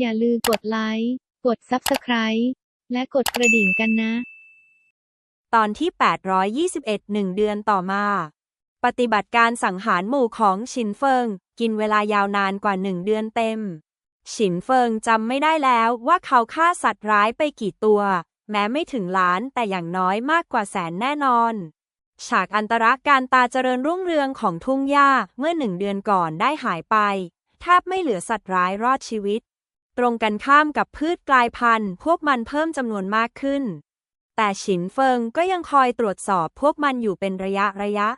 อย่าลืมกดไลค์ กด Subscribe และกดกระดิ่งกันนะ ตอนที่ 821หนึ่งเดือนต่อมา ปฏิบัติการสังหารหมู่ของฉินเฟิง กินเวลายาวนานกว่าหนึ่งเดือนเต็มฉินเฟิงจำไม่ได้แล้วว่าเขาฆ่าสัตว์ร้ายไปกี่ตัว แม้ไม่ถึงล้านแต่อย่างน้อยมากกว่าแสนแน่นอน ฉากอันตรการตาเจริญรุ่งเรืองของทุ่งหญ้าเมื่อหนึ่งเดือนก่อนได้หายไปแทบไม่เหลือสัตว์ร้ายรอดชีวิต ตรงกันข้ามกับพืชกลายพันธุ์ พวกมันเพิ่มจำนวนมากขึ้น แต่ฉินเฟิงก็ยังคอยตรวจสอบพวกมันอยู่เป็นระยะระยะ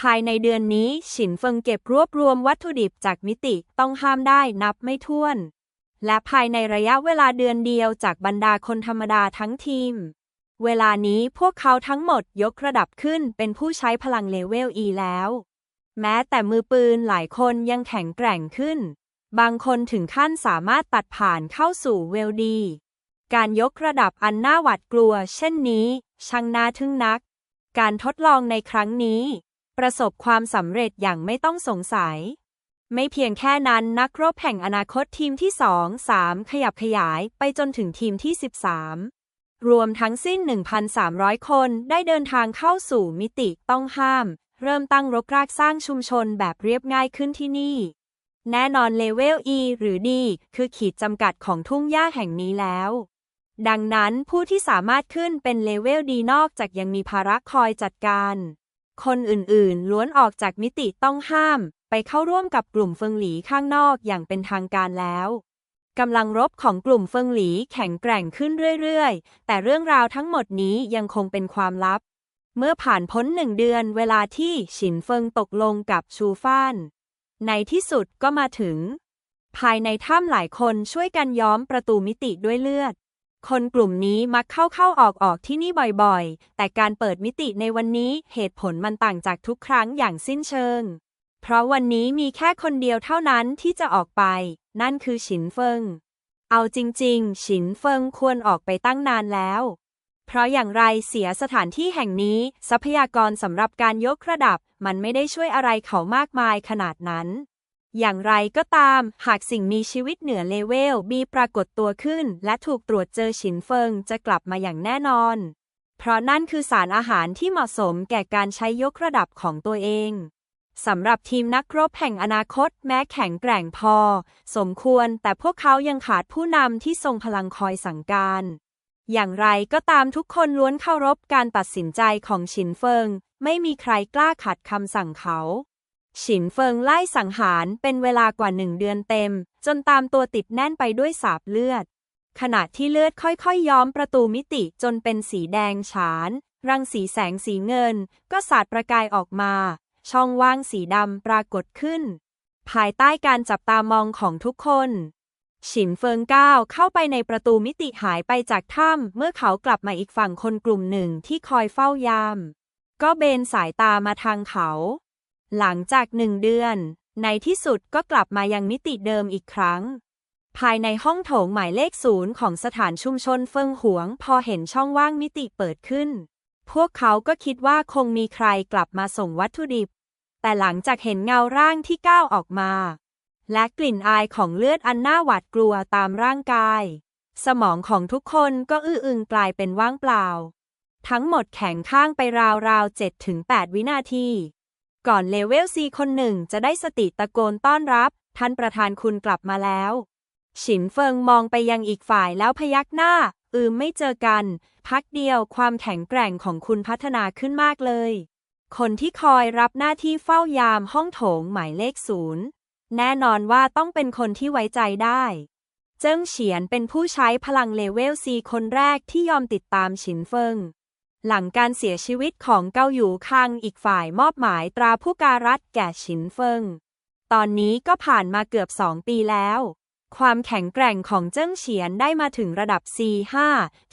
ภายในเดือนนี้ฉินเฟิงเก็บรวบรวมวัตถุดิบจากมิติต้องห้ามได้นับไม่ถ้วน และภายในระยะเวลาเดือนเดียวจากบรรดาคนธรรมดาทั้งทีม เวลานี้พวกเขาทั้งหมดยกระดับขึ้นเป็นผู้ใช้พลังเลเวล E แล้ว แม้แต่มือปืนหลายคนยังแข็งแกร่งขึ้น บางคนถึงขั้นสามารถตัดผ่านเข้าสู่เวลดี การยกระดับอันน่าหวาดกลัว เช่นนี้ ช่างน่าทึ่งนัก การทดลองในครั้งนี้ ประสบความสำเร็จอย่างไม่ต้องสงสัย ไม่เพียงแค่นั้นนักรบแห่งอนาคตทีมที่ 2 3 ขยับขยายไปจนถึงทีมที่ 13 รวมทั้งสิ้น 1,300 คนได้เดินทางเข้าสู่มิติต้องห้าม เริ่มตั้งรกรากสร้างชุมชนแบบเรียบง่ายขึ้นที่นี่ แน่นอนเลเวล E หรือ D คือขีดจำกัดของทุ่งหญ้าแห่งนี้แล้ว ดังนั้นผู้ที่สามารถขึ้นเป็นเลเวลดีนอกจากยังมีภาระคอยจัดการ คนอื่นๆ ล้วนออกจากมิติต้องห้าม ไปเข้าร่วมกับกลุ่มเฟิงหลีข้างนอกอย่างเป็นทางการแล้วกำลังรบของกลุ่มเฟิงหลีแข็งแกร่งขึ้นเรื่อยๆ แต่เรื่องราวทั้งหมดนี้ยังคงเป็นความลับ เมื่อผ่านพ้นหนึ่งเดือนเวลาที่ฉินเฟิงตกลงกับชูฟ่าน ในที่สุดก็มาถึง ภายในถ้ำหลายคนช่วยกันย้อมประตูมิติด้วยเลือด คนกลุ่มนี้มักเข้าเข้าออกออกที่นี่บ่อยๆ แต่การเปิดมิติในวันนี้เหตุผลมันต่างจากทุกครั้งอย่างสิ้นเชิง เพราะวันนี้มีแค่คนเดียวเท่านั้นที่จะออกไป นั่นคือฉินเฟิง เอาจริง ๆ ฉินเฟิงควรออกไปตั้งนานแล้ว เพราะอย่างไรเสียสถานที่แห่งนี้ทรัพยากรสำหรับการยกระดับ มันไม่ได้ช่วยอะไรเขามากมายขนาดนั้น อย่างไรก็ตาม หากสิ่งมีชีวิตเหนือเลเวลบีปรากฏตัวขึ้น และถูกตรวจเจอฉินเฟิงจะกลับมาอย่างแน่นอน เพราะนั่นคือสารอาหารที่เหมาะสมแก่การใช้ยกระดับของตัวเองสำหรับทีมนักรบแห่งอนาคตแม้แข็งแกร่งพอ สมควรแต่พวกเขายังขาดผู้นำที่ทรงพลังคอยสั่งการ อย่างไรก็ตามทุกคนล้วนเคารพการตัดสินใจของฉินเฟิง ไม่มีใครกล้าขัดคำสั่งเขา ฉินเฟิงไล่สังหารเป็นเวลากว่าหนึ่งเดือนเต็ม จนตามตัวติดแน่นไปด้วยสาบเลือด ขณะที่เลือดค่อยๆย้อมประตูมิติจนเป็นสีแดงฉาน รังสีแสงสีเงิน ก็สาดประกายออกมา ช่องว่างสีดำปรากฏขึ้น ภายใต้การจับตามองของทุกคน ฉินเฟิงก้าวเข้าไปในประตูมิติหายไปจากถ้ำเมื่อเขากลับมาอีกฝั่งคนกลุ่มหนึ่งที่คอยเฝ้ายาม ก็เบนสายตามาทางเขา หลังจากหนึ่งเดือน ในที่สุดก็กลับมายังมิติเดิมอีกครั้ง ภายในห้องโถงหมายเลขศูนย์ของสถานชุมชนเฟิงหวง พอเห็นช่องว่างมิติเปิดขึ้น พวกเขาก็คิดว่าคงมีใครกลับมาส่งวัตถุดิบ แต่หลังจากเห็นเงาร่างที่ก้าวออกมา และกลิ่นอายของเลือดอันน่าหวาดกลัวตามร่างกาย สมองของทุกคนก็อื้ออึงกลายเป็นว่างเปล่า ทั้งหมดแข็งข้างไปราวๆ7-8วินาที ก่อนเลเวลซีคนหนึ่งจะได้สติตะโกนต้อนรับ ท่านประธานคุณกลับมาแล้ว ฉินเฟิงมองไปยังอีกฝ่ายแล้วพยักหน้า อืมไม่เจอกัน พักเดียวความแข็งแกร่งของคุณพัฒนาขึ้นมากเลย คนที่คอยรับหน้าที่เฝ้ายามห้องโถงหมายเลขศูนย์ แน่นอนว่าต้องเป็นคนที่ไว้ใจได้ เจิ้งเฉียนเป็นผู้ใช้พลังเลเวลซีคนแรกที่ยอมติดตามฉินเฟิง หลังการเสียชีวิตของเกาหยูคังอีกฝ่ายมอบหมายตราผู้การัฐแก่ฉินเฟิง ตอนนี้ก็ผ่านมาเกือบสองปีแล้ว ความแข็งแกร่งของเจิ้งเฉียนได้มาถึงระดับ C5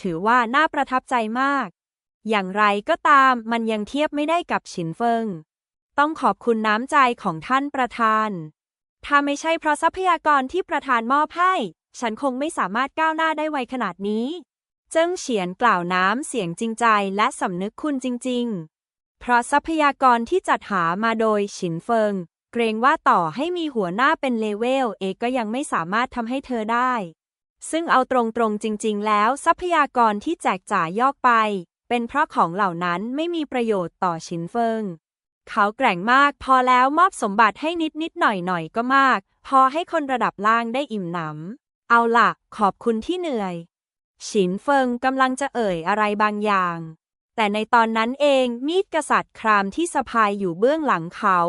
ถือว่าน่าประทับใจมาก อย่างไรก็ตามมันยังเทียบไม่ได้กับฉินเฟิง ต้องขอบคุณน้ำใจของท่านประธาน ถ้าไม่ใช่เพราะทรัพยากรที่ประธานมอบให้ ฉันคงไม่สามารถก้าวหน้าได้ไวขนาดนี้ เจิ้งเฉียนกล่าวน้ำเสียงจริงใจและสำนึกคุณจริง ๆ เพราะทรัพยากรที่จัดหามาโดยฉินเฟิง เกรงว่าต่อให้มีหัวหน้าเป็นเลเวลเอก็ยังไม่สามารถทำให้เธอได้ ซึ่งเอาตรงๆจริง ๆ แล้วทรัพยากรที่แจกจ่ายยอกไป เป็นเพราะของเหล่านั้นไม่มีประโยชน์ต่อชินเฟิง เขาแกร่งมาก พอแล้วมอบสมบัติให้นิดนิดหน่อยหน่อยก็มาก พอให้คนระดับล่างได้อิ่มหนำ เอาล่ะ ขอบคุณที่เหนื่อย ฉินเฟิงกำลังจะเอ่ยอะไรบางอย่าง แต่ในตอนนั้นเองมีดกษัตริย์ครามที่สะพายอยู่เบื้องหลังเขา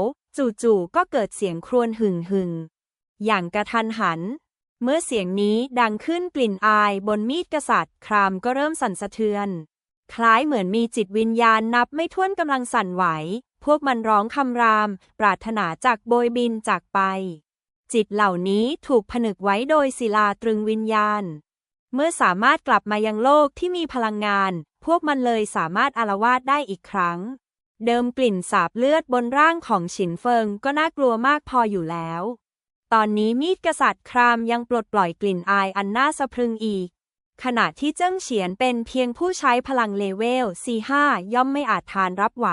จู่ๆก็เกิดเสียงครวญหึ่งหึงๆอย่างกระทันหัน เมื่อเสียงนี้ดังขึ้นกลิ่นอายบนมีดกษัตริย์ครามก็เริ่มสั่นสะเทือน คล้ายเหมือนมีจิตวิญญาณนับไม่ถ้วนกำลังสั่นไหว พวกมันร้องคำราม ปรารถนาจากโบยบินจากไป จิตเหล่านี้ถูกผนึกไว้โดยศิลาตรึงวิญญาณ เมื่อสามารถกลับมายังโลกที่มีพลังงาน พวกมันเลยสามารถอารวาสได้อีกครั้ง เดิมกลิ่นสาบเลือดบนร่างของฉินเฟิงก็น่ากลัวมากพออยู่แล้ว ตอนนี้มีดกษัตริย์ครามยังปลดปล่อยกลิ่นอายอันน่าสะพรึงอีกขณะที่เจิ้งเฉียนเป็นเพียงผู้ใช้พลังเลเวล C5 ย่อมไม่อาจทานรับไหว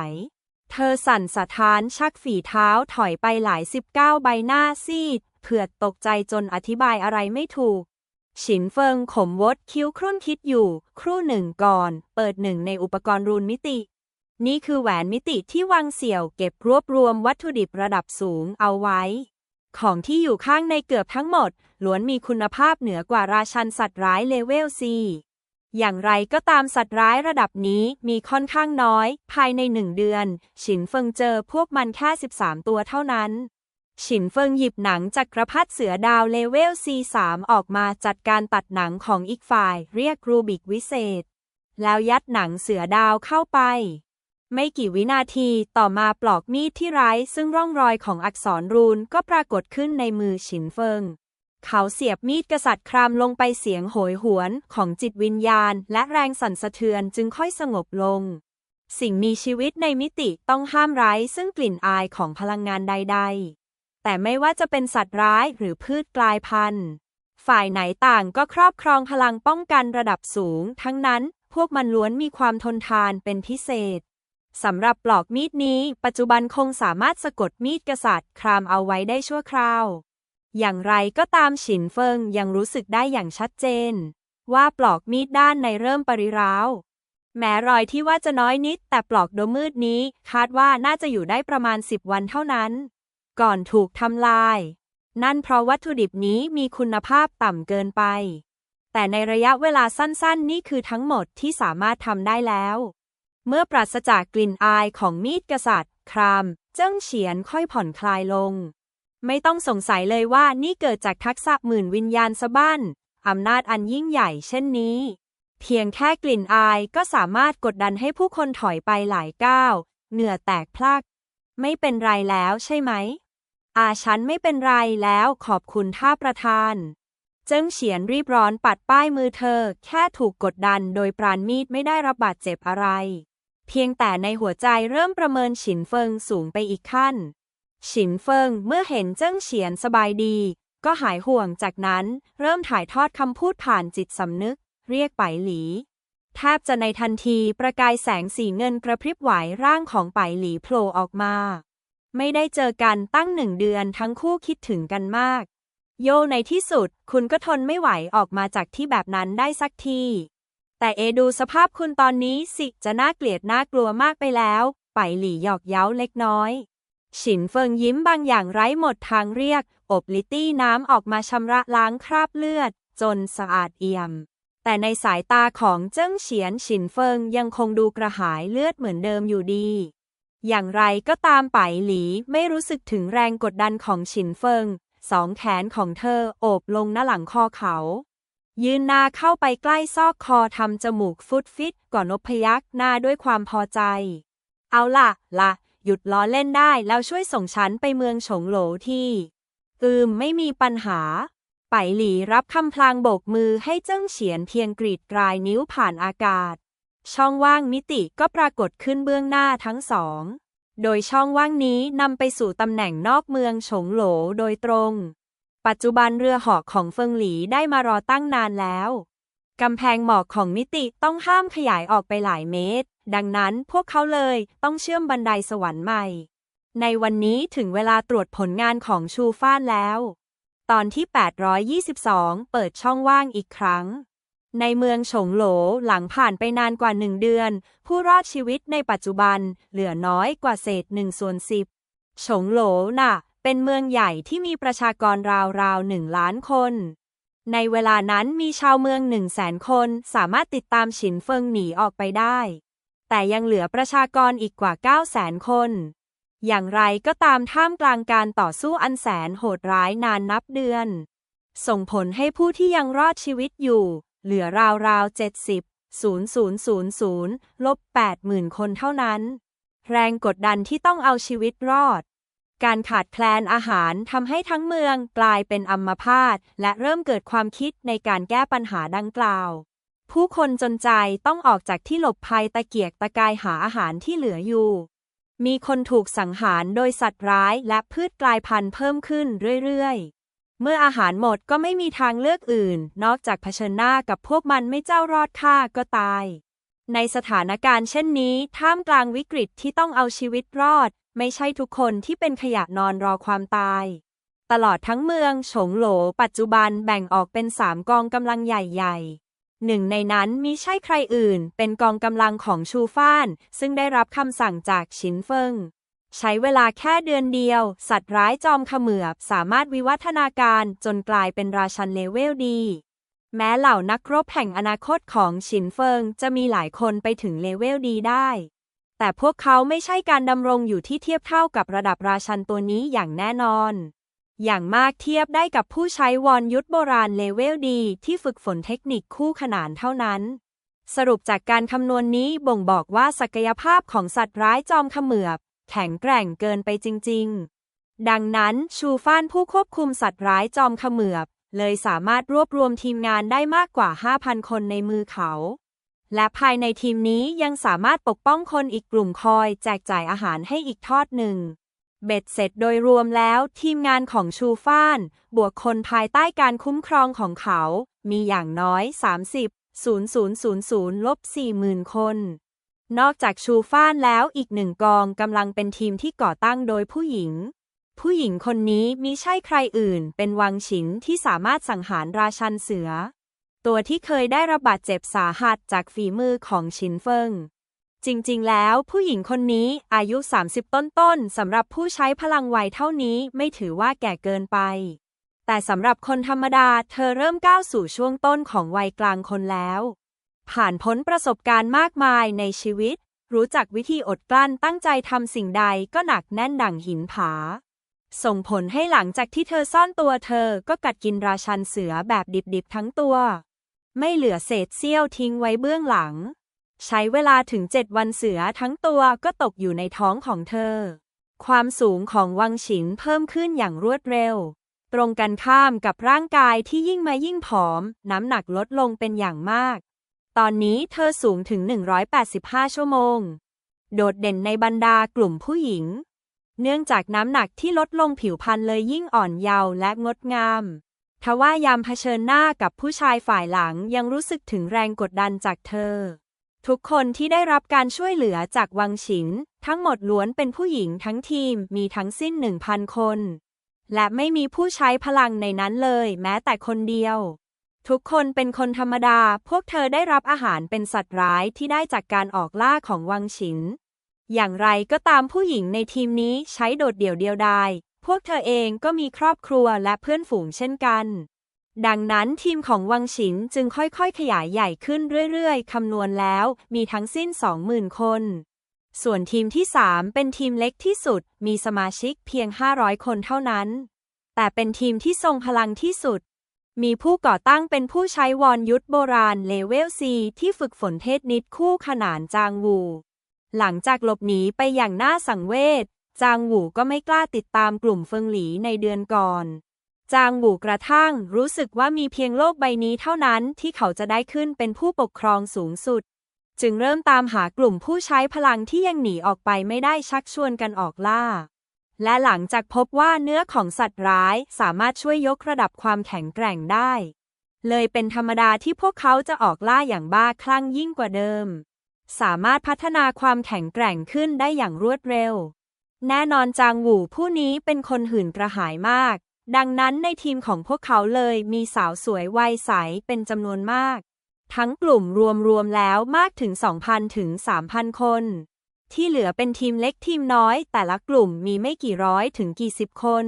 เธอสั่นสะท้านชักฝีเท้าถอยไปหลายสิบก้าวใบหน้าซีดเผือดตกใจจนอธิบายอะไรไม่ถูก ฉินเฟิงขมวดคิ้วครุ่นคิดอยู่ ครู่หนึ่งก่อน เปิดหนึ่งในอุปกรณ์รูนมิติ นี่คือแหวนมิติที่วางเสี่ยวเก็บรวบรวมวัตถุดิบระดับสูงเอาไว้ ของที่อยู่ข้างในเกือบทั้งหมดล้วนมีคุณภาพเหนือกว่าราชันสัตว์ร้ายเลเวล C อย่างไรก็ตามสัตว์ร้ายระดับนี้มีค่อนข้างน้อย ภายในหนึ่งเดือน ฉินเฟิงเจอพวกมันแค่ 13 ตัวเท่านั้น ฉินเฟิงหยิบหนังจากกระพัดเสือดาวเลเวล C3 ออกมาจัดการตัดหนังของอีกฝ่าย เรียกรูบิกวิเศษ แล้วยัดหนังเสือดาวเข้าไป ไม่กี่วินาทีต่อมาปลอกมีดที่ไร้ซึ่งร่องรอยของอักษรรูนก็ปรากฏขึ้นในมือฉินเฟิง เขาเสียบมีดกษัตริย์ครามลงไปเสียงโหยหวนของจิตวิญญาณ และแรงสั่นสะเทือนจึงค่อยสงบลง สิ่งมีชีวิตในมิติต้องห้ามไร้ซึ่งกลิ่นอายของพลังงานใด ๆ แต่ไม่ว่าจะเป็นสัตว์ร้ายหรือพืชกลายพันธุ์ ฝ่ายไหนต่างก็ครอบครองพลังป้องกันระดับสูง ทั้งนั้นพวกมันล้วนมีความทนทานเป็นพิเศษสำหรับปลอกมีดนี้ ปัจจุบันคงสามารถสะกดมีดกษัตริย์ ครามเอาไว้ได้ชั่วคราว อย่างไรก็ตามฉินเฟิงยังรู้สึกได้อย่างชัดเจน ว่าปลอกมีดด้านในเริ่มปริร้าว แม้รอยที่ว่าจะน้อยนิด แต่ปลอกโดมืดนี้คาดว่าน่าจะอยู่ได้ประมาณ10วันเท่านั้น ก่อนถูกทำลาย นั่นเพราะวัตถุดิบนี้มีคุณภาพต่ำเกินไป แต่ในระยะเวลาสั้นๆ นี่คือทั้งหมดที่สามารถทำได้แล้ว เมื่อปราศจากกลิ่นอายของมีดกษัตริย์ คราม เจิ้งเฉียนค่อยผ่อนคลายลง ไม่ต้องสงสัยเลยว่านี่เกิดจากทักษะหมื่นวิญญาณสะบั้นอำนาจอันยิ่งใหญ่เช่นนี้ เพียงแค่กลิ่นอายก็สามารถกดดันให้ผู้คนถอยไปหลายก้าว เหงื่อแตกพลัก ไม่เป็นไรแล้วใช่ไหม อาฉันไม่เป็นไรแล้วขอบคุณท่าประธานเจิ้งเฉียนรีบร้อนปัดป้ายมือเธอ แค่ถูกกดดันโดยปราณมีดไม่ได้รับบาดเจ็บอะไร เพียงแต่ในหัวใจเริ่มประเมินฉินเฟิงสูงไปอีกขั้น ฉินเฟิงเมื่อเห็นเจิ้งเฉียนสบายดี ก็หายห่วงจากนั้นเริ่มถ่ายทอดคำพูดผ่านจิตสำนึก เรียกไปหลี แทบจะในทันทีประกายแสงสีเงินกระพริบไหวร่างของไปหลีโผล่ออกมา ไม่ได้เจอกันตั้งหนึ่งเดือนทั้งคู่คิดถึงกันมาก โยในที่สุดคุณก็ทนไม่ไหวออกมาจากที่แบบนั้นได้สักทีแต่เอดูสภาพคุณตอนนี้สิจะน่าเกลียดน่ากลัวมากไปแล้ว ไปหลี่หยอกเย้าเล็กน้อย ฉินเฟิงยิ้มบางอย่างไร้หมดทางเรียก อบลิตตี้น้ำออกมาชำระล้างคราบเลือด จนสะอาดเอี่ยม แต่ในสายตาของเจิ้งเฉียนฉินเฟิงยังคงดูกระหายเลือดเหมือนเดิมอยู่ดี อย่างไรก็ตามไปหลีไม่รู้สึกถึงแรงกดดันของฉินเฟิง สองแขนของเธอโอบลงหน้าหลังคอเขา ยืนนาเข้าไปใกล้ซอกคอทำจมูกฟุดฟิตก่อนนพยักหน้าด้วยความพอใจ เอาล่ะละ หยุดล้อเล่นได้แล้วช่วยส่งฉันไปเมืองฉงโหลที่อืมไม่มีปัญหา ไปหลีรับคำพลางโบกมือให้เจิ้งเฉียนเพียงกรีดกลายนิ้วผ่านอากาศ ช่องว่างมิติก็ปรากฏขึ้นเบื้องหน้าทั้งสอง โดยช่องว่างนี้นำไปสู่ตำแหน่งนอกเมืองฉงโหลโดยตรง ปัจจุบันเรือหาะของเฟิงหลีได้มารอตั้งนานแล้ว กำแพงหมอกของมิติต้องห้ามขยายออกไปหลายเมตร ดังนั้นพวกเขาเลยต้องเชื่อมบันไดสวรรค์ใหม่ ในวันนี้ถึงเวลาตรวจผลงานของชูฟ้านแล้ว ตอนที่ 822 เปิดช่องว่างอีกครั้ง ในเมืองฉงโหลหลังผ่านไปนานกว่าหนึ่งเดือน ผู้รอดชีวิตในปัจจุบันเหลือน้อยกว่าเศษหนึ่งส่วนสิบฉงโหลน่ะ เป็นเมืองใหญ่ที่มีประชากรราวๆหนึ่งล้านคน ในเวลานั้นมีชาวเมืองหนึ่งแสนคนสามารถติดตามฉินเฟิงหนีออกไปได้ แต่ยังเหลือประชากรอีกกว่า 9 0 0แสนคน อย่างไรก็ตามท่ามกลางการต่อสู้อันแสนโหดร้ายนานนับเดือน ส่งผลให้ผู้ที่ยังรอดชีวิตอยู่ เหลือราวๆ 70 0000ลบ80,000 คนเท่านั้น แรงกดดันที่ต้องเอาชีวิตรอด การขาดแคลนอาหารทำให้ทั้งเมืองกลายเป็นอัมพาตและเริ่มเกิดความคิดในการแก้ปัญหาดังกล่าว ผู้คนจนใจต้องออกจากที่หลบภัยตะเกียกตะกายหาอาหารที่เหลืออยู่ มีคนถูกสังหารโดยสัตว์ร้ายและพืชกลายพันธุ์เพิ่มขึ้นเรื่อยๆ เมื่ออาหารหมดก็ไม่มีทางเลือกอื่น นอกจากเผชิญหน้ากับพวกมันไม่เจ้ารอดค่าก็ตาย ในสถานการณ์เช่นนี้ ท่ามกลางวิกฤตที่ต้องเอาชีวิตรอด ไม่ใช่ทุกคนที่เป็นขยะนอนรอความตาย ตลอดทั้งเมือง ฉงโหล ปัจจุบันแบ่งออกเป็นสามกองกำลังใหญ่ๆ หนึ่งในนั้นมิใช่ใครอื่น เป็นกองกำลังของชูฟ้าน ซึ่งได้รับคำสั่งจากชินเฟิง ใช้เวลาแค่เดือนเดียว สัตว์ร้ายจอมเขมือบ สามารถวิวัฒนาการจนกลายเป็นราชันเลเวลดี แม้เหล่านักรบแห่งอนาคตของฉินเฟิงจะมีหลายคนไปถึงเลเวลดีได้ แต่พวกเขาไม่ใช่การดำรงอยู่ที่เทียบเท่ากับระดับราชันตัวนี้อย่างแน่นอน อย่างมากเทียบได้กับผู้ใช้วอนยุทธโบราณเลเวลดีที่ฝึกฝนเทคนิคคู่ขนานเท่านั้น สรุปจากการคำนวณนี้บ่งบอกว่าศักยภาพของสัตว์ร้ายจอมขมือบ แข็งแกร่งเกินไปจริง ๆ ดังนั้นชูฟานผู้ควบคุมสัตว์ร้ายจอมขมือบ เลยสามารถรวบรวมทีมงานได้มากกว่า 5,000 คนในมือเขา และภายในทีมนี้ยังสามารถปกป้องคนอีกกลุ่มคอย แจกจ่ายอาหารให้อีกทอดหนึ่ง เบ็ดเสร็จโดยรวมแล้วทีมงานของชูฟ้าน บวกคนภายใต้การคุ้มครองของเขา มีอย่างน้อย 30 0000ลบ40,000 คน นอกจากชูฟ้านแล้วอีกหนึ่งกองกำลังเป็นทีมที่ก่อตั้งโดยผู้หญิง ผู้หญิงคนนี้มิใช่ใครอื่น เป็นวังฉินที่สามารถสังหารราชันเสือ ตัวที่เคยได้รับบาดเจ็บสาหัสจากฝีมือของชินเฟิง จริงๆ แล้วผู้หญิงคนนี้อายุ 30 ต้นๆสำหรับผู้ใช้พลังวัยเท่านี้ไม่ถือว่าแก่เกินไป แต่สำหรับคนธรรมดาเธอเริ่มก้าวสู่ช่วงต้นของวัยกลางคนแล้ว ผ่านพ้นประสบการณ์มากมายในชีวิต รู้จักวิธีอดกลั้นตั้งใจทำสิ่งใดก็หนักแน่นดั่งหินผา ส่งผลให้หลังจากที่เธอซ่อนตัวเธอก็กัดกินราชันเสือแบบดิบๆทั้งตัว ไม่เหลือเศษเสี้ยวทิ้งไว้เบื้องหลัง ใช้เวลาถึงเจ็ดวันเสือทั้งตัวก็ตกอยู่ในท้องของเธอ ความสูงของวังฉินเพิ่มขึ้นอย่างรวดเร็ว ตรงกันข้ามกับร่างกายที่ยิ่งมายิ่งผอม น้ำหนักลดลงเป็นอย่างมาก ตอนนี้เธอสูงถึง 185 ชั่วโมง โดดเด่นในบรรดากลุ่มผู้หญิง เนื่องจากน้ำหนักที่ลดลงผิวพรรณเลยยิ่งอ่อนเยาว์และงดงามทว่ายามเผชิญหน้ากับผู้ชายฝ่ายหลังยังรู้สึกถึงแรงกดดันจากเธอ ทุกคนที่ได้รับการช่วยเหลือจากวังฉินทั้งหมดล้วนเป็นผู้หญิงทั้งทีมมีทั้งสิ้น 1,000 คน และไม่มีผู้ใช้พลังในนั้นเลยแม้แต่คนเดียว ทุกคนเป็นคนธรรมดา พวกเธอได้รับอาหารเป็นสัตว์ร้ายที่ได้จากการออกล่าของวังฉินอย่างไรก็ตามผู้หญิงในทีมนี้ใช้โดดเดี่ยวเดียวดาย พวกเธอเองก็มีครอบครัวและเพื่อนฝูงเช่นกัน ดังนั้นทีมของวังฉินจึงค่อยๆ ขยายใหญ่ขึ้นเรื่อยๆ คำนวณแล้วมีทั้งสิ้น 20,000 คน ส่วนทีมที่ 3 เป็นทีมเล็กที่สุด มีสมาชิกเพียง 500 คนเท่านั้น แต่เป็นทีมที่ทรงพลังที่สุด มีผู้ก่อตั้งเป็นผู้ใช้วอนยุทธโบราณเลเวลซีที่ฝึกฝนเทศนิดคู่ขนานจางวู หลังจากหลบหนีไปอย่างน่าสังเวชจางหวูก็ไม่กล้าติดตามกลุ่มเฟิงหลีในเดือนก่อน จางหวูกระทั่งรู้สึกว่ามีเพียงโลกใบนี้เท่านั้นที่เขาจะได้ขึ้นเป็นผู้ปกครองสูงสุด จึงเริ่มตามหากลุ่มผู้ใช้พลังที่ยังหนีออกไปไม่ได้ชักชวนกันออกล่า และหลังจากพบว่าเนื้อของสัตว์ร้ายสามารถช่วยยกระดับความแข็งแกร่งได้ เลยเป็นธรรมดาที่พวกเขาจะออกล่าอย่างบ้าคลั่งยิ่งกว่าเดิม สามารถพัฒนาความแข็งแกร่งขึ้นได้อย่างรวดเร็วแน่นอนจางหวูผู้นี้เป็นคนหื่นกระหายมาก ดังนั้นในทีมของพวกเขาเลยมีสาวสวยวัยใสเป็นจำนวนมาก ทั้งกลุ่มรวมๆแล้วมากถึง 2,000 ถึง 3,000 คน ที่เหลือเป็นทีมเล็กทีมน้อย แต่ละกลุ่มมีไม่กี่ร้อยถึงกี่สิบคน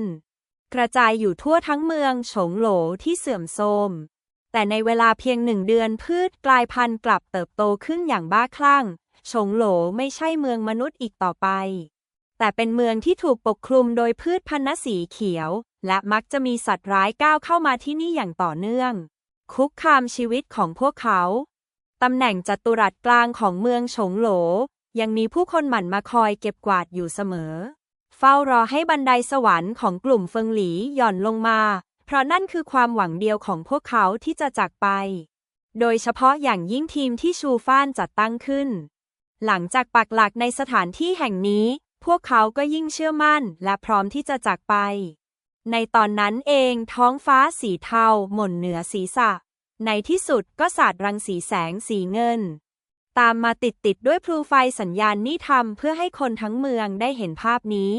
กระจายอยู่ทั่วทั้งเมืองโฉงโหลที่เสื่อมโทรมแต่ในเวลาเพียงหนึ่งเดือนพืชกลายพันธุ์กลับเติบโตขึ้นอย่างบ้าคลั่งโฉงโหลไม่ใช่เมืองมนุษย์อีกต่อไป แต่เป็นเมืองที่ถูกปกคลุมโดยพืชพันธุ์สีเขียว และมักจะมีสัตว์ร้ายก้าวเข้ามาที่นี่อย่างต่อเนื่อง คุกคามชีวิตของพวกเขา ตำแหน่งจัตุรัสกลางของเมืองฉงโหล ยังมีผู้คนหมั่นมาคอยเก็บกวาดอยู่เสมอ เฝ้ารอให้บันไดสวรรค์ของกลุ่มเฟิงหลีหย่อนลงมา เพราะนั่นคือความหวังเดียวของพวกเขาที่จะจากไป โดยเฉพาะอย่างยิ่งทีมที่ชูฟ้านจัดตั้งขึ้น หลังจากปักหลักในสถานที่แห่งนี้ พวกเขาก็ยิ่งเชื่อมั่นและพร้อมที่จะจากไป ในตอนนั้นเองท้องฟ้าสีเทาหม่นเหนือศีรษะ ในที่สุดก็สาดรังสีแสงสีเงิน ตามมาติดติดด้วยพลูไฟสัญญาณนี่ทำเพื่อให้คนทั้งเมืองได้เห็นภาพนี้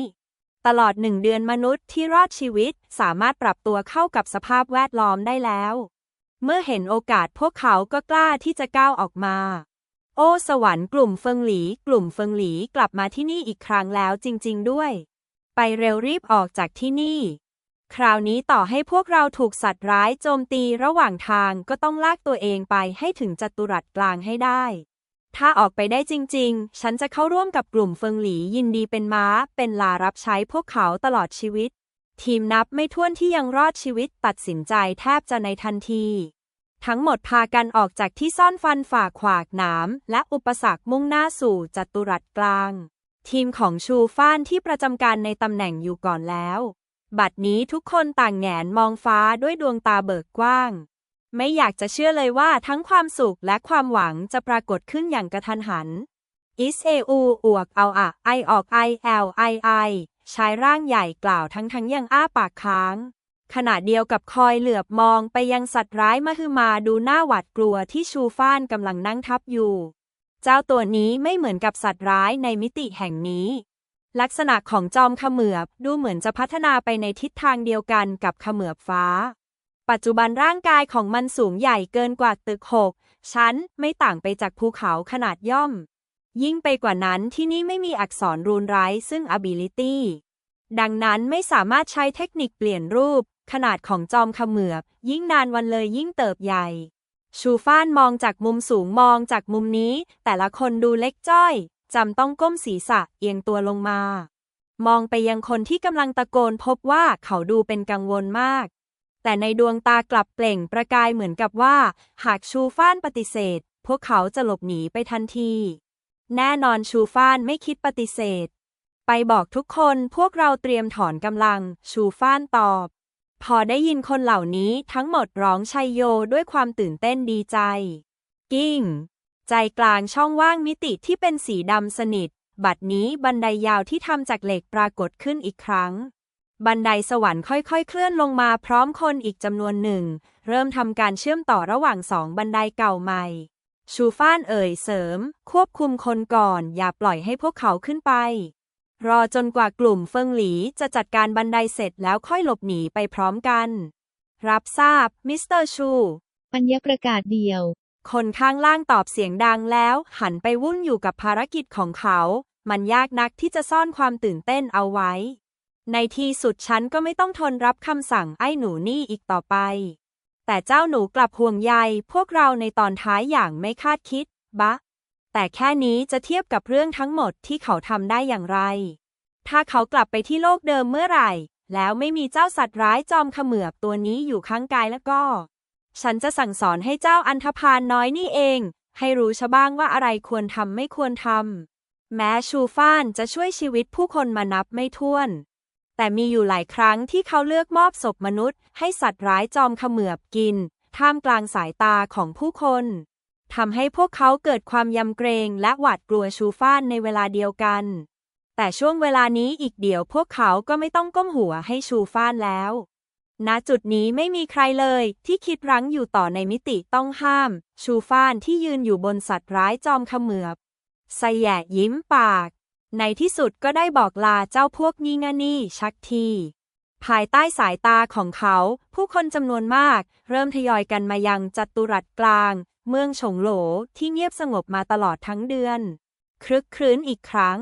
ตลอดหนึ่งเดือนมนุษย์ที่รอดชีวิตสามารถปรับตัวเข้ากับสภาพแวดล้อมได้แล้ว เมื่อเห็นโอกาสพวกเขาก็กล้าที่จะก้าวออกมา โอ้สวรรค์กลุ่มเฟิงหลี กลุ่มเฟิงหลีกลับมาที่นี่อีกครั้งแล้วจริง ๆ ด้วย ไปเร็วรีบออกจากที่นี่ คราวนี้ต่อให้พวกเราถูกสัตว์ร้ายโจมตีระหว่างทางก็ต้องลากตัวเองไปให้ถึงจัตุรัสกลางให้ได้ ถ้าออกไปได้จริง ๆ ฉันจะเข้าร่วมกับกลุ่มเฟิงหลียินดีเป็นม้า เป็นลารับใช้พวกเขาตลอดชีวิต ทีมนับไม่ถ้วนที่ยังรอดชีวิตตัดสินใจแทบจะในทันที ทั้งหมดพากันออกจากที่ซ่อนฟันฝ่าขวากหนามและอุปสรรคมุ่งหน้าสู่จัตุรัสกลาง ทีมของชูฟ้านที่ประจำการในตำแหน่งอยู่ก่อนแล้ว บัดนี้ทุกคนต่างแงนมองฟ้าด้วยดวงตาเบิกกว้าง ไม่อยากจะเชื่อเลยว่าทั้งความสุขและความหวังจะปรากฏขึ้นอย่างกระทันหันอิสเออูอวกเอาอะไอออกไอแอลไอไอชายร่างใหญ่กล่าวทั้งทั้งยังอ้าปากค้าง ขณะเดียวกับคอยเหลือบมองไปยังสัตว์ร้ายมหึมาดูหน้าหวาดกลัวที่ชูฟ้านกำลังนั่งทับอยู่ เจ้าตัวนี้ไม่เหมือนกับสัตว์ร้ายในมิติแห่งนี้ ลักษณะของจอมเขมือบดูเหมือนจะพัฒนาไปในทิศทางเดียวกันกับเขมือบฟ้า ปัจจุบันร่างกายของมันสูงใหญ่เกินกว่าตึกหกชั้นไม่ต่างไปจากภูเขาขนาดย่อม ยิ่งไปกว่านั้นที่นี่ไม่มีอักษรรูนไร้ซึ่ง ability ดังนั้นไม่สามารถใช้เทคนิคเปลี่ยนรูป ขนาดของจอมขมือบ ยิ่งนานวันเลยยิ่งเติบใหญ่ ชูฟ้านมองจากมุมสูงมองจากมุมนี้ แต่ละคนดูเล็กจ้อยจำต้องก้มศีรษะเอียงตัวลงมา มองไปยังคนที่กำลังตะโกนพบว่าเขาดูเป็นกังวลมาก แต่ในดวงตากลับเปล่งประกายเหมือนกับว่า หากชูฟ้านปฏิเสธ พวกเขาจะหลบหนีไปทันที แน่นอนชูฟ้านไม่คิดปฏิเสธ ไปบอกทุกคนพวกเราเตรียมถอนกำลัง ชูฟ้านตอบ พอได้ยินคนเหล่านี้ทั้งหมดร้องชัยโยด้วยความตื่นเต้นดีใจ กิ้ง ใจกลางช่องว่างมิติที่เป็นสีดำสนิท บัดนี้บันไดยาวที่ทำจากเหล็กปรากฏขึ้นอีกครั้ง บันไดสวรรค์ค่อยๆ เคลื่อนลงมาพร้อมคนอีกจำนวนหนึ่ง เริ่มทำการเชื่อมต่อระหว่างสองบันไดเก่าใหม่ ชูฟ้านเอ่ยเสริม ควบคุมคนก่อน อย่าปล่อยให้พวกเขาขึ้นไป รอจนกว่ากลุ่มเฟิงหลีจะจัดการบันไดเสร็จแล้วค่อยหลบหนีไปพร้อมกัน รับทราบ มิสเตอร์ชู ปัญญาประกาศเดียว คนข้างล่างตอบเสียงดังแล้ว หันไปวุ่นอยู่กับภารกิจของเขา มันยากนักที่จะซ่อนความตื่นเต้นเอาไว้ ในที่สุดฉันก็ไม่ต้องทนรับคำสั่งไอ้หนูนี่อีกต่อไป แต่เจ้าหนูกลับห่วงใยพวกเราในตอนท้ายอย่างไม่คาดคิด บะ แต่แค่นี้จะเทียบกับเรื่องทั้งหมดที่เขาทำได้อย่างไร ถ้าเขากลับไปที่โลกเดิมเมื่อไหร่ แล้วไม่มีเจ้าสัตว์ร้ายจอมเขมือบตัวนี้อยู่ข้างกายแล้วก็ ฉันจะสั่งสอนให้เจ้าอันธพาลน้อยนี่เอง ให้รู้ชะบ้างว่าอะไรควรทำไม่ควรทำแม้ชูฟานจะช่วยชีวิตผู้คนมานับไม่ถ้วน แต่มีอยู่หลายครั้งที่เขาเลือกมอบศพมนุษย์ ให้สัตว์ร้ายจอมเขมือบกิน ท่ามกลางสายตาของผู้คน ทำให้พวกเขาเกิดความยำเกรงและหวาดกลัวชูฟ้านในเวลาเดียวกัน แต่ช่วงเวลานี้อีกเดี๋ยวพวกเขาก็ไม่ต้องก้มหัวให้ชูฟ้านแล้ว ณ จุดนี้ไม่มีใครเลยที่คิดรั้งอยู่ต่อในมิติต้องห้าม ชูฟ้านที่ยืนอยู่บนสัตว์ร้ายจอมขมือบไซแยะยิ้มปาก ในที่สุดก็ได้บอกลาเจ้าพวกงีงานี่ชักทีภายใต้สายตาของเขา ผู้คนจำนวนมาก เริ่มทยอยกันมายังจัตุรัสกลาง เมืองฉงโหลที่เงียบสงบมาตลอดทั้งเดือน ครึกครื้นอีกครั้ง